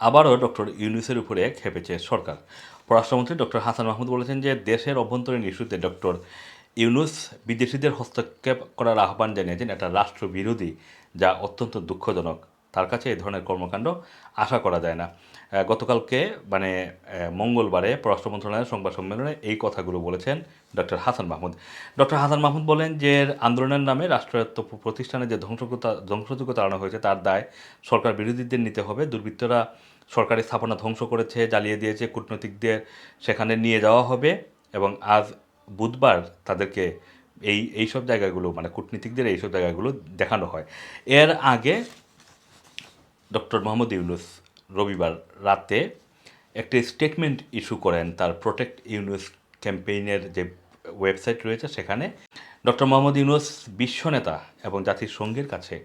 আবারও ডক্টর ইউনুসের উপরে খেপেছে সরকার। পররাষ্ট্রমন্ত্রী ডক্টর হাসান মাহমুদ বলেছেন যে দেশের অভ্যন্তরীণ ইস্যুতে ডক্টর ইউনুস বিদেশিদের হস্তক্ষেপ করার আহ্বান জানিয়েছেন এটা রাষ্ট্রবিরোধী, যা অত্যন্ত দুঃখজনক। তার কাছে এই ধরনের কর্মকাণ্ড আশা করা যায় না। গতকালকে মানে মঙ্গলবারে পররাষ্ট্র মন্ত্রণালয়ের সংবাদ সম্মেলনে এই কথাগুলো বলেছেন ডক্টর হাসান মাহমুদ। ডক্টর হাসান মাহমুদ বলেন যে আন্দোলনের নামে রাষ্ট্রায়ত্ত প্রতিষ্ঠানে যে ধ্বংসযোগ্যতা ধ্বংসযোগ্য চালানো হয়েছে তার দায় সরকার বিরোধীদের নিতে হবে। দুর্বৃত্তরা সরকারি স্থাপনা ধ্বংস করেছে, জ্বালিয়ে দিয়েছে, কূটনৈতিকদের সেখানে নিয়ে যাওয়া হবে এবং আজ বুধবার তাদেরকে এই এইসব জায়গাগুলো মানে কূটনীতিকদের এইসব জায়গাগুলো দেখানো হয়। এর আগে ডক্টর মোহাম্মদ ইউনুস রবিবার রাতে একটি স্টেটমেন্ট ইস্যু করেন তার প্রোটেক্ট ইউনুস ক্যাম্পেইনের যে ওয়েবসাইট রয়েছে সেখানে। ডক্টর মোহাম্মদ ইউনুস বিশ্ব নেতা এবং জাতিসংঘের কাছে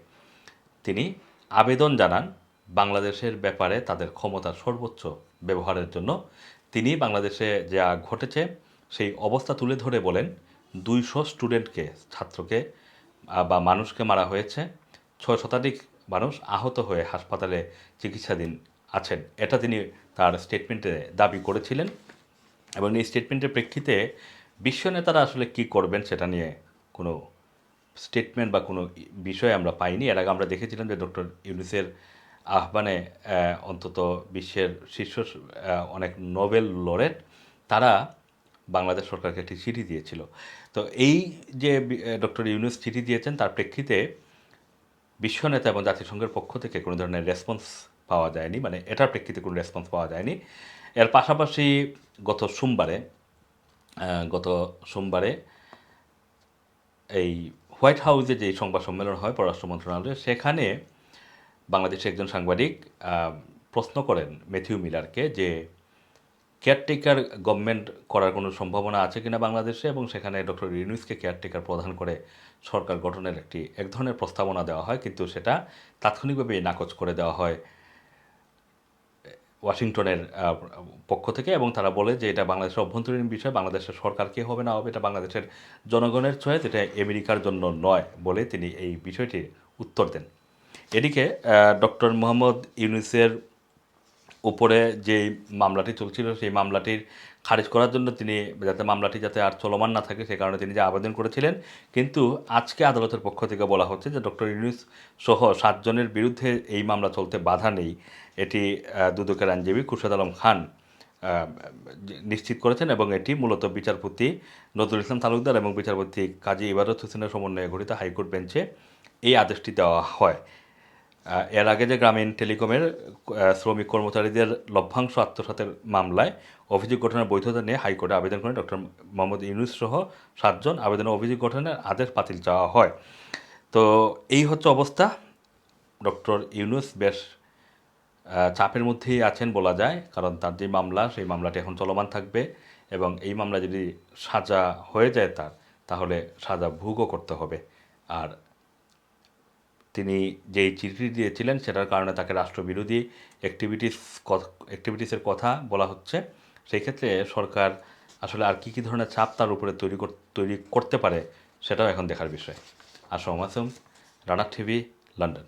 তিনি আবেদন জানান, বাংলাদেশের ব্যাপারে তাদের ক্ষমতার সর্বোচ্চ ব্যবহারের জন্য। তিনি বাংলাদেশে যা ঘটেছে সেই অবস্থা তুলে ধরে বলেন, দুইশো স্টুডেন্টকে ছাত্রকে বা মানুষকে মারা হয়েছে। ছয় শতাধিক মানুষ আহত হয়ে হাসপাতালে চিকিৎসাধীন আছেন। এটা তিনি তার স্টেটমেন্টে দাবি করেছিলেন এবং এই স্টেটমেন্টের প্রেক্ষিতে বিশ্ব নেতারা আসলে কি করবেন সেটা নিয়ে কোনো স্টেটমেন্ট বা কোনো বিষয় আমরা পাইনি। এর আগে আমরা দেখেছিলাম যে ডক্টর ইউনিসের আহ্বানে অন্তত বিশ্বের শীর্ষ অনেক নোবেল লরেট তারা বাংলাদেশ সরকারকে একটি চিঠি দিয়েছিল। তো এই যে ডক্টর ইউনুস চিঠি দিয়েছেন তার প্রেক্ষিতে বিশ্ব নেতা এবং জাতিসংঘের পক্ষ থেকে কোনো ধরনের রেসপন্স পাওয়া যায়নি মানে এটার প্রেক্ষিতে কোনো রেসপন্স পাওয়া যায়নি। এর পাশাপাশি গত সোমবারে গত সোমবারে এই হোয়াইট হাউসে যে সংবাদ সম্মেলন হয় পররাষ্ট্র মন্ত্রণালয়ে, সেখানে বাংলাদেশের একজন সাংবাদিক প্রশ্ন করেন ম্যাথিউ মিলারকে যে কেয়ারটেকার গভর্নমেন্ট করার কোনো সম্ভাবনা আছে কিনা বাংলাদেশে এবং সেখানে ডক্টর ইউনুসকে কেয়ারটেকার প্রদান করে সরকার গঠনের একটি এক ধরনের প্রস্তাবনা দেওয়া হয়, কিন্তু সেটা তাৎক্ষণিকভাবে নাকচ করে দেওয়া হয় ওয়াশিংটনের পক্ষ থেকে এবং তারা বলে যে এটা বাংলাদেশের অভ্যন্তরীণ বিষয়, বাংলাদেশের সরকার কে হবে না হবে এটা বাংলাদেশের জনগণের চয়েস, এটা আমেরিকার জন্য নয় বলে তিনি এই বিষয়টির উত্তর দেন। এদিকে ডক্টর মোহাম্মদ ইউনুসের উপরে যে মামলাটি চলছিল, সেই মামলাটির খারিজ করার জন্য তিনি যাতে মামলাটি যাতে আর চলমান না থাকে, সে কারণে তিনি যে আবেদন করেছিলেন। কিন্তু আজকে আদালতের পক্ষ থেকে বলা হচ্ছে যে ডক্টর ইউনুস সহ সাতজনের বিরুদ্ধে এই মামলা চলতে বাধা নেই। এটি দুদকের আইনজীবী খুরশেদ আলম খান নিশ্চিত করেছেন এবং এটি মূলত বিচারপতি নজরুল ইসলাম তালুকদার এবং বিচারপতি কাজী ইবাদত হোসেনের সমন্বয়ে গঠিত হাইকোর্ট বেঞ্চে এই আদেশটি দেওয়া হয়। এর আগে যে গ্রামীণ টেলিকমের শ্রমিক কর্মচারীদের লভ্যাংশ আত্মসাতের মামলায় অভিযোগ গঠনের বৈধতা নিয়ে হাইকোর্টে আবেদন করেন ডক্টর মোহাম্মদ ইউনুস সহ সাতজন। আবেদনে অভিযোগ গঠনের আদেশ বাতিল চাওয়া হয়। তো এই হচ্ছে অবস্থা। ডক্টর ইউনুস বেশ চাপের মধ্যেই আছেন বলা যায়, কারণ তার যে মামলা, সেই মামলাটি এখন চলমান থাকবে এবং এই মামলা যদি সাজা হয়ে যায় তার, তাহলে সাজা ভোগও করতে হবে। আর তিনি যেই চিঠি দিয়েছিলেন সেটার কারণে তাকে রাষ্ট্রবিরোধী অ্যাক্টিভিটিস অ্যাক্টিভিটিসের কথা বলা হচ্ছে। সেই ক্ষেত্রে সরকার আসলে আর কী কী ধরনের চাপ তার উপরে তৈরি তৈরি করতে পারে সেটাও এখন দেখার বিষয়। আসম আলাইকুম রানা টিভি, লন্ডন।